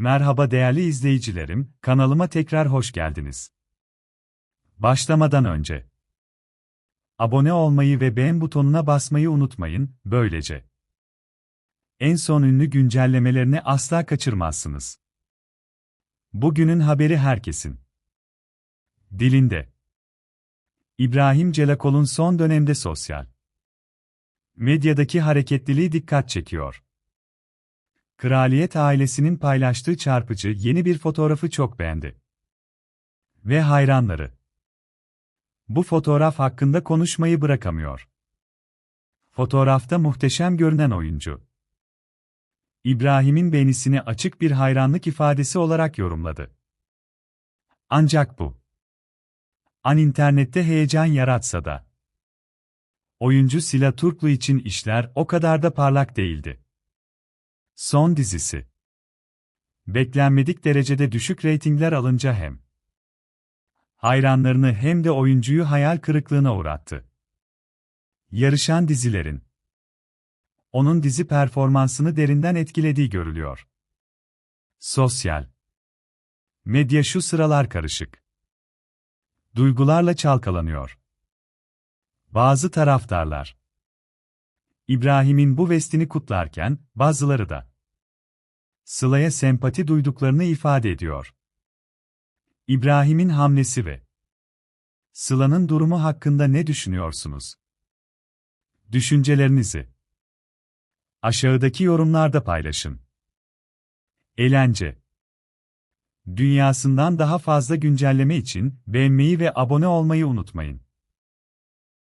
Merhaba değerli izleyicilerim, kanalıma tekrar hoş geldiniz. Başlamadan önce abone olmayı ve beğen butonuna basmayı unutmayın, böylece en son ünlü güncellemelerini asla kaçırmazsınız. Bugünün haberi herkesin dilinde. İbrahim Celakol'un son dönemde sosyal medyadaki hareketliliği dikkat çekiyor. Kraliyet ailesinin paylaştığı çarpıcı yeni bir fotoğrafı çok beğendi. Ve hayranları. Bu fotoğraf hakkında konuşmayı bırakamıyor. Fotoğrafta muhteşem görünen oyuncu. İbrahim'in beğenisini açık bir hayranlık ifadesi olarak yorumladı. Ancak bu an internette heyecan yaratsa da oyuncu Sila Turklu için işler o kadar da parlak değildi. Son dizisi. Beklenmedik derecede düşük reytingler alınca hem hayranlarını hem de oyuncuyu hayal kırıklığına uğrattı. Yarışan dizilerin onun dizi performansını derinden etkilediği görülüyor. Sosyal medya şu sıralar karışık. Duygularla çalkalanıyor. Bazı taraftarlar İbrahim'in bu vestini kutlarken, bazıları da Sıla'ya sempati duyduklarını ifade ediyor. İbrahim'in hamlesi ve Sıla'nın durumu hakkında ne düşünüyorsunuz? Düşüncelerinizi aşağıdaki yorumlarda paylaşın. Eğlence Dünyasından daha fazla güncelleme için beğenmeyi ve abone olmayı unutmayın.